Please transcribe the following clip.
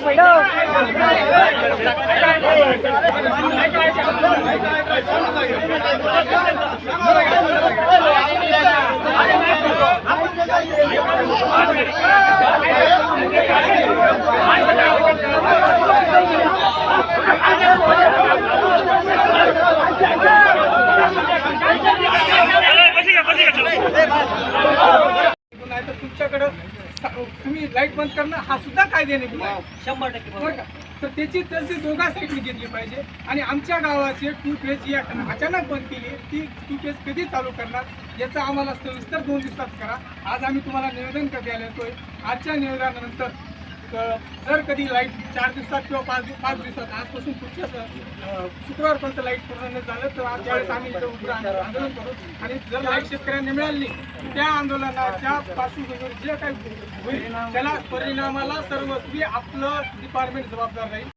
Hey, तुमच्याकडं तुम्ही light बंद करणं हा सुद्धा कायद्याने गुन्हा आहे. शंभर टक्के का? तर त्याची त्यांची दोघा साईडने घेतली पाहिजे. आणि आमच्या गावाचे टू पेज जी अचानक बंद केली ती टू पेज कधी चालू करणार याचं आम्हाला सविस्तर दोन दिवसात करा. आज आम्ही तुम्हाला निवेदन का द्यायला येतोय आजच्या निवेदनानंतर जर कधी लाइट चार दिवसात किंवा पाच पाच दिवसात आजपासून पुढच्या शुक्रवारपर्यंत लाइट पूर्ण नाही झालं तर आज त्यावेळेस आम्ही इथं उभं आंदोलन करू. आणि जर लाइट शेतकऱ्यांना मिळाली नाही त्या आंदोलनाच्या पार्श्वभूमीवर जे काही होईल त्याला परिणामाला सर्वस्वी आपलं डिपार्टमेंट जबाबदार राहील.